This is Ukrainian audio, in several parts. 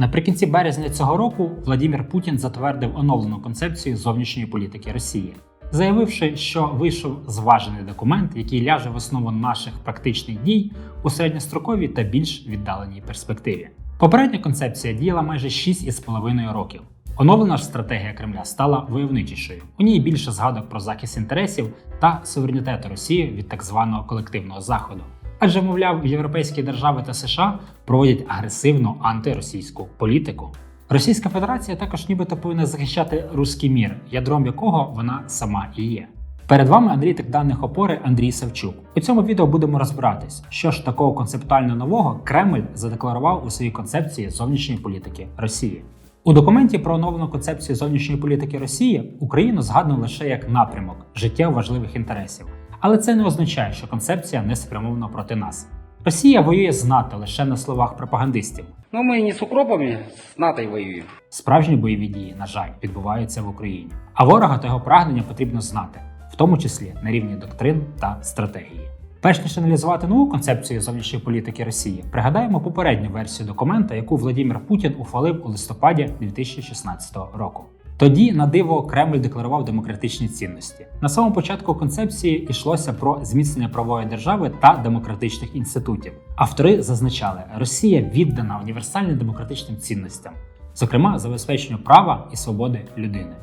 Наприкінці березня цього року Владимир Путін затвердив оновлену концепцію зовнішньої політики Росії, заявивши, що вийшов зважений документ, який ляже в основу наших практичних дій у середньостроковій та більш віддаленій перспективі. Попередня концепція діяла майже 6,5 років. Оновлена ж стратегія Кремля стала войовничішою. У ній більше згадок про захист інтересів та суверенітету Росії від так званого колективного заходу. Адже, мовляв, європейські держави та США проводять агресивну антиросійську політику. Російська Федерація також нібито повинна захищати руський мір, ядром якого вона сама і є. Перед вами аналітик даних опори Андрій Савчук. У цьому відео будемо розбиратись, що ж такого концептуально нового Кремль задекларував у своїй концепції зовнішньої політики Росії. У документі про оновлену концепцію зовнішньої політики Росії Україну згадано лише як напрямок життєво важливих інтересів. Але це не означає, що концепція не спрямована проти нас. Росія воює з НАТО лише на словах пропагандистів. Но мы не с укропами, с НАТО воюем. Справжні бойові дії, на жаль, відбуваються в Україні. А ворога та його прагнення потрібно знати, в тому числі на рівні доктрин та стратегії. Перш ніж аналізувати нову концепцію зовнішньої політики Росії, пригадаємо попередню версію документа, яку Владимир Путін ухвалив у листопаді 2016 року. Тоді на диво Кремль декларував демократичні цінності. На самому початку концепції йшлося про зміцнення правової держави та демократичних інститутів. Автори зазначали, Росія віддана універсальним демократичним цінностям, зокрема забезпеченню права і свободи людини.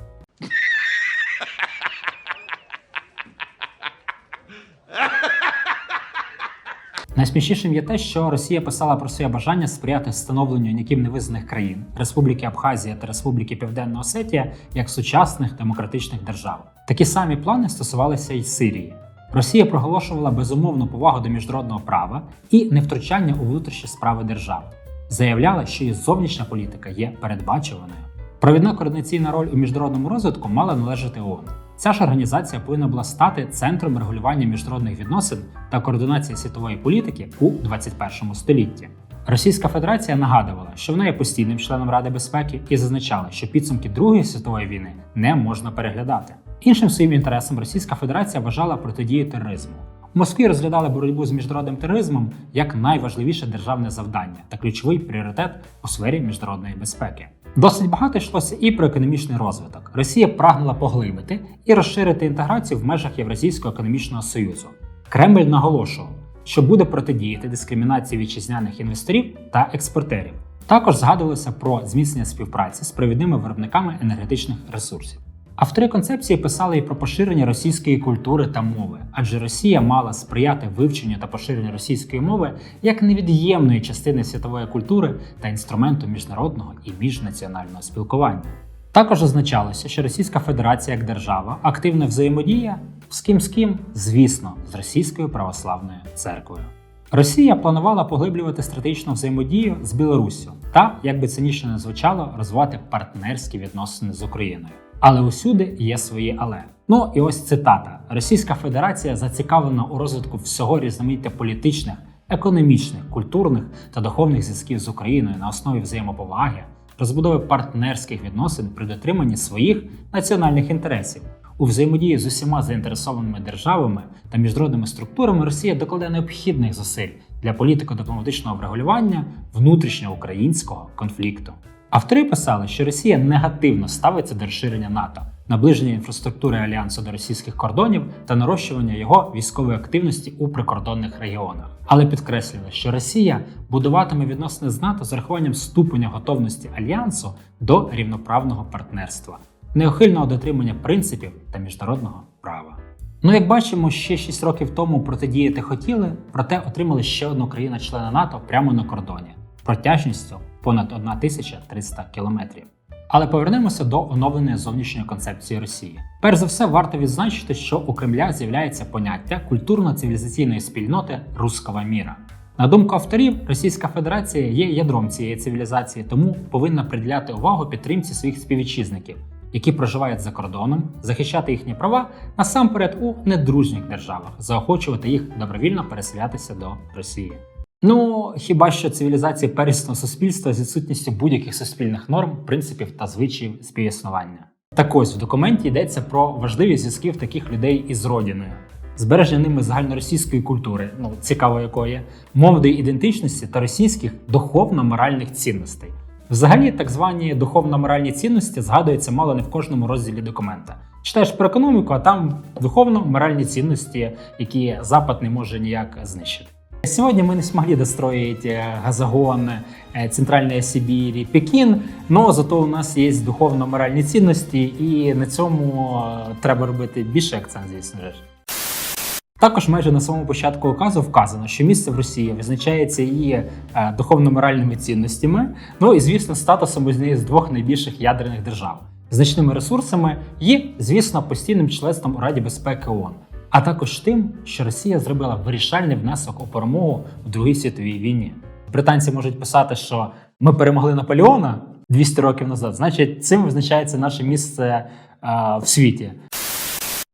Найсмішнішим є те, що Росія писала про своє бажання сприяти встановленню ніким не визнаних країн Республіки Абхазія та Республіки Південна Осетія як сучасних демократичних держав. Такі самі плани стосувалися й Сирії. Росія проголошувала безумовну повагу до міжнародного права і невтручання у внутрішні справи держав. Заявляла, що її зовнішня політика є передбачуваною. Провідна координаційна роль у міжнародному розвитку мала належати ООН. Ця ж організація повинна була стати центром регулювання міжнародних відносин та координації світової політики у 21 столітті. Російська Федерація нагадувала, що вона є постійним членом Ради безпеки і зазначала, що підсумки Другої світової війни не можна переглядати. Іншим своїм інтересом Російська Федерація вважала протидію тероризму. У Москві розглядали боротьбу з міжнародним тероризмом як найважливіше державне завдання та ключовий пріоритет у сфері міжнародної безпеки. Досить багато йшлося і про економічний розвиток. Росія прагнула поглибити і розширити інтеграцію в межах Євразійського економічного союзу. Кремль наголошував, що буде протидіяти дискримінації вітчизняних інвесторів та експортерів. Також згадувалося про зміцнення співпраці з провідними виробниками енергетичних ресурсів. Автори концепції писали і про поширення російської культури та мови, адже Росія мала сприяти вивченню та поширенню російської мови як невід'ємної частини світової культури та інструменту міжнародного і міжнаціонального спілкування. Також означалося, що Російська Федерація як держава активно взаємодіє з ким з ким, звісно, з Російською православною церквою. Росія планувала поглиблювати стратегічну взаємодію з Білоруссю та, як би цинічно не звучало, розвивати партнерські відносини з Україною. Але усюди є свої але. Ну і ось цитата: Російська Федерація зацікавлена у розвитку всього різноманіття політичних, економічних, культурних та духовних зв'язків з Україною на основі взаємоповаги, розбудови партнерських відносин при дотриманні своїх національних інтересів. У взаємодії з усіма заінтересованими державами та міжнародними структурами Росія докладе необхідних зусиль для політико-дипломатичного врегулювання внутрішньоукраїнського конфлікту. Автори писали, що Росія негативно ставиться до розширення НАТО, наближення інфраструктури альянсу до російських кордонів та нарощування його військової активності у прикордонних регіонах. Але підкреслювали, що Росія будуватиме відносини з НАТО з урахуванням ступеня готовності альянсу до рівноправного партнерства, неухильного дотримання принципів та міжнародного права. Ну, як бачимо, ще 6 років тому протидіяти хотіли, проте отримали ще одну країну-члена НАТО прямо на кордоні протяжністю понад 1300 кілометрів. Але повернемося до оновленої зовнішньої концепції Росії. Перш за все, варто відзначити, що у Кремля з'являється поняття культурно-цивілізаційної спільноти руского міра. На думку авторів, Російська Федерація є ядром цієї цивілізації, тому повинна приділяти увагу підтримці своїх співвітчизників, які проживають за кордоном, захищати їхні права насамперед у недружніх державах, заохочувати їх добровільно переселятися до Росії. Ну, хіба що цивілізації первісного суспільства з відсутністю будь-яких суспільних норм, принципів та звичаїв співіснування. Так ось в документі йдеться про важливі зв'язки таких людей із родиною, збереження ними загальноросійської культури, ну цікаво якої, мовної ідентичності та російських духовно-моральних цінностей. Взагалі, так звані духовно-моральні цінності згадуються мало не в кожному розділі документа. Читаєш про економіку, а там духовно-моральні цінності, які Запад не може ніяк знищити. Сегодня мы не смогли достроить э, газогон э, Центральної Сибірі, Пекін, но зато у нас є духовно-моральні цінності, і на цьому е, треба робити більше акцент, звісно ж. Також майже на самому початку указу вказано, що місце в Росії визначається її е, духовно-моральними цінностями, ну і звісно, статусом однієї з двох найбільших ядерних держав, значними ресурсами і, звісно, постійним членством у Раді безпеки ООН, а також тим, що Росія зробила вирішальний внесок у перемогу в Другій світовій війні. Британці можуть писати, що ми перемогли Наполеона 200 років назад, значить, цим визначається наше місце е, в світі.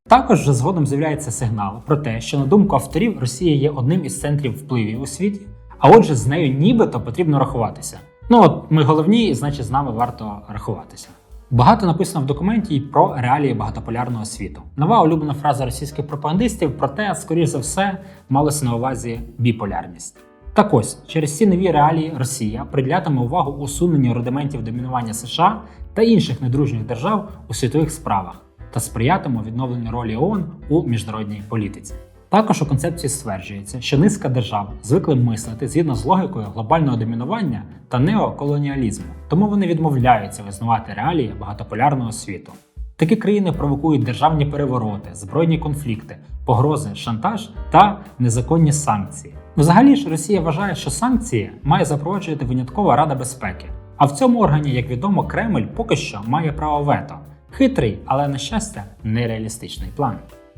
Також вже згодом з'являється сигнал про те, що на думку авторів Росія є одним із центрів впливів у світі, а отже, з нею нібито потрібно рахуватися. Ну от ми головні, і значить з нами варто рахуватися. Багато написано в документі і про реалії багатополярного світу. Нова улюблена фраза російських пропагандистів, проте, скоріш за все, малося на увазі біполярність. Так ось, через ці нові реалії Росія приділятиме увагу усуненню рудиментів домінування США та інших недружніх держав у світових справах та сприятиме відновленню ролі ООН у міжнародній політиці. Також у концепції стверджується, що низка держав звикли мислити згідно з логікою глобального домінування та неоколоніалізму, тому вони відмовляються визнавати реалії багатополярного світу. Такі країни провокують державні перевороти, збройні конфлікти, погрози, шантаж та незаконні санкції. Взагалі ж Росія вважає, що санкції має запроваджувати виняткова Рада безпеки. А в цьому органі, як відомо, Кремль поки що має право вето. Хитрий, але на щастя, нереалістичний план.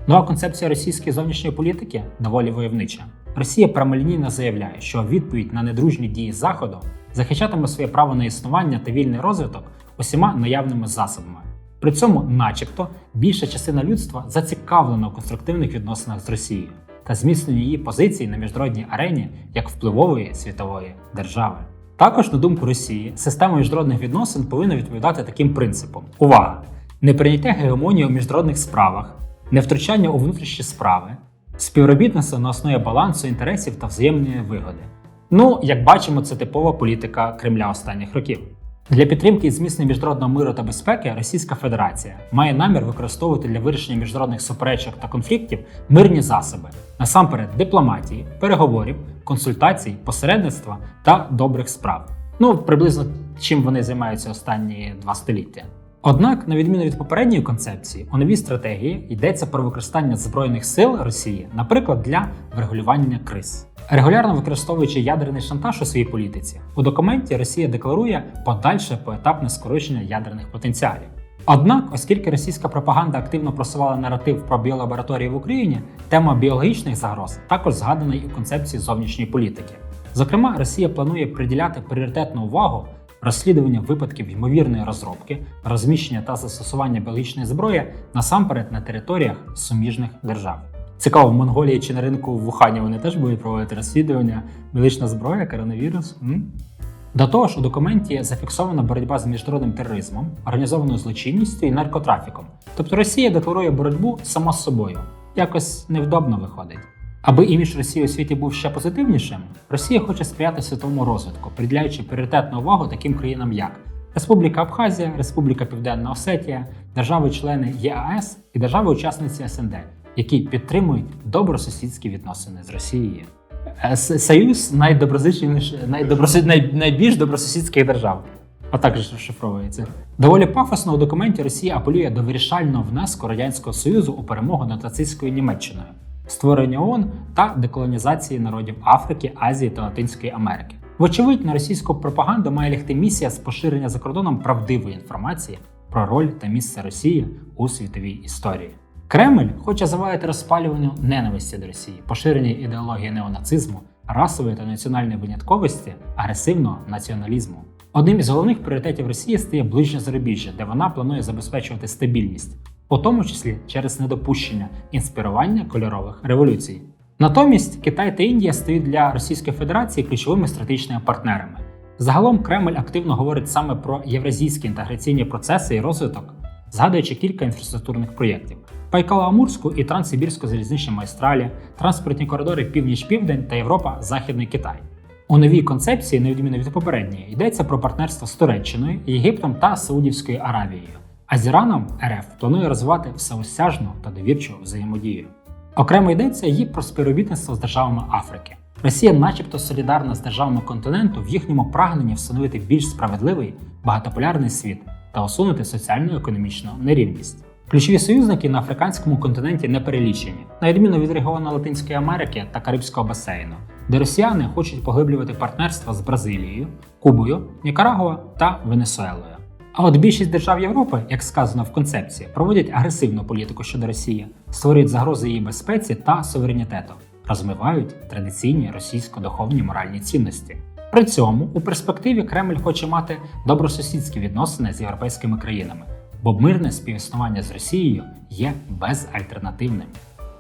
Нова концепція російської зовнішньої політики доволі войовнича. Росія прямолінійно заявляє, що відповідь на недружні дії Заходу захищатиме своє право на існування та вільний розвиток усіма наявними засобами. При цьому, начебто, більша частина людства зацікавлена у конструктивних відносинах з Росією та зміцненню її позицій на міжнародній арені як впливової світової держави. Також, на думку Росії, система міжнародних відносин повинна відповідати таким принципам: увага! Неприйняття гегемонії у міжнародних справах, невтручання у внутрішні справи, співробітництво на основі балансу інтересів та взаємної вигоди. Ну, як бачимо, це типова політика Кремля останніх років. Для підтримки і зміцнення міжнародного миру та безпеки Російська Федерація має намір використовувати для вирішення міжнародних суперечок та конфліктів мирні засоби, насамперед дипломатії, переговорів, консультацій, посередництва та добрих справ. Ну, приблизно чим вони займаються останні два століття. Однак, на відміну від попередньої концепції, у новій стратегії йдеться про використання збройних сил Росії, наприклад, для врегулювання криз. Регулярно використовуючи ядерний шантаж у своїй політиці, у документі Росія декларує подальше поетапне скорочення ядерних потенціалів. Однак, оскільки російська пропаганда активно просувала наратив про біолабораторії в Україні, тема біологічних загроз також згадана і у концепції зовнішньої політики. Зокрема, Росія планує приділяти пріоритетну увагу розслідуванню випадків ймовірної розробки, розміщення та застосування біологічної зброї насамперед на територіях суміжних держав. Цікаво, в Монголії чи на ринку в Вухані вони теж будуть проводити розслідування, біологічна зброя, коронавірус. М? До того ж, у документі зафіксована боротьба з міжнародним тероризмом, організованою злочинністю і наркотрафіком. Тобто Росія декларує боротьбу сама з собою. Якось невдобно виходить. Аби імідж Росії у світі був ще позитивнішим, Росія хоче сприяти світовому розвитку, приділяючи пріоритетну увагу таким країнам, як Республіка Абхазія, Республіка Південна Осетія, держави-члени ЄАЕС і держави-учасниці СНД, які підтримують добросусідські відносини з Росією. Е, Союз найбільш добросусідських держав. Отак же розшифровується. Доволі пафосно у документі Росія апелює до вирішального внеску Радянського Союзу у перемогу над нацистською Німеччиною, створення ООН та деколонізації народів Африки, Азії та Латинської Америки. Вочевидь, на російську пропаганду має лягти місія з поширення за кордоном правдивої інформації про роль та місце Росії у світовій історії. Кремль хоче завадити розпалюванню ненависті до Росії, поширення ідеології неонацизму, расової та національної винятковості, агресивного націоналізму. Одним із головних пріоритетів Росії стає ближнє зарубіжжя, де вона планує забезпечувати стабільність, у тому числі через недопущення інспірування кольорових революцій. Натомість Китай та Індія стають для Російської Федерації ключовими стратегічними партнерами. Загалом Кремль активно говорить саме про євразійські інтеграційні процеси і розвиток, згадуючи кілька інфраструктурних проєктів: Байкало-Амурську і Транссибірську залізничні магістралі, транспортні коридори Північ-Південь та Європа Західний Китай. У новій концепції, на відміну від попередньої, йдеться про партнерство з Туреччиною, Єгиптом та Саудівською Аравією. А з Іраном РФ планує розвивати всеосяжну та довірчу взаємодію. Окремо йдеться і про співробітництво з державами Африки. Росія, начебто, солідарна з державами континенту в їхньому прагненні встановити більш справедливий багатополярний світ та усунути соціально-економічну нерівність. Ключові союзники на африканському континенті не перелічені, на відміну від регіону Латинської Америки та Карибського басейну, де росіяни хочуть поглиблювати партнерства з Бразилією, Кубою, Нікарагуа та Венесуелою. А от більшість держав Європи, як сказано в концепції, проводять агресивну політику щодо Росії, створюють загрози її безпеці та суверенітету, розмивають традиційні російсько-духовні моральні цінності. При цьому у перспективі Кремль хоче мати добросусідські відносини з європейськими країнами, бо мирне співіснування з Росією є безальтернативним.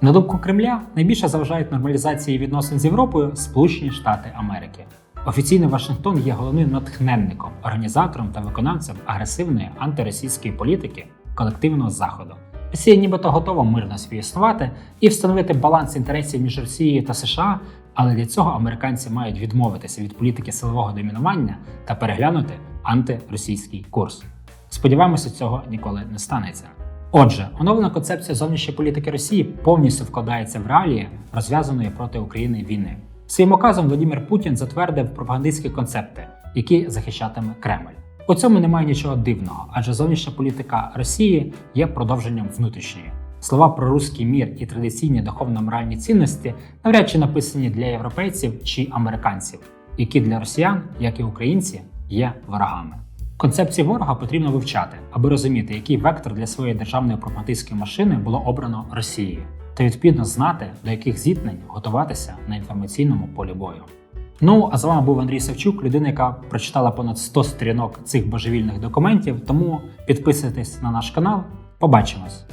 На думку Кремля, найбільше заважають нормалізації відносин з Європою Сполучені Штати Америки. Офіційний Вашингтон є головним натхненником, організатором та виконавцем агресивної антиросійської політики колективного заходу. Росія нібито готова мирно співіснувати і встановити баланс інтересів між Росією та США, але для цього американці мають відмовитися від політики силового домінування та переглянути антиросійський курс. Сподіваємося, цього ніколи не станеться. Отже, оновлена концепція зовнішньої політики Росії повністю вкладається в реалії розв'язаної проти України війни. Своїм указом Владимир Путін затвердив пропагандистські концепти, які захищатиме Кремль. У цьому немає нічого дивного, адже зовнішня політика Росії є продовженням внутрішньої. Слова про руський мір і традиційні духовно-моральні цінності навряд чи написані для європейців чи американців, які для росіян, як і українці, є ворогами. Концепції ворога потрібно вивчати, аби розуміти, який вектор для своєї державної пропагандистської машини було обрано Росією, та відповідно знати, до яких зіткнень готуватися на інформаційному полі бою. Ну а з вами був Андрій Савчук, людина, яка прочитала понад 100 сторінок цих божевільних документів. Тому підписуйтесь на наш канал. Побачимось!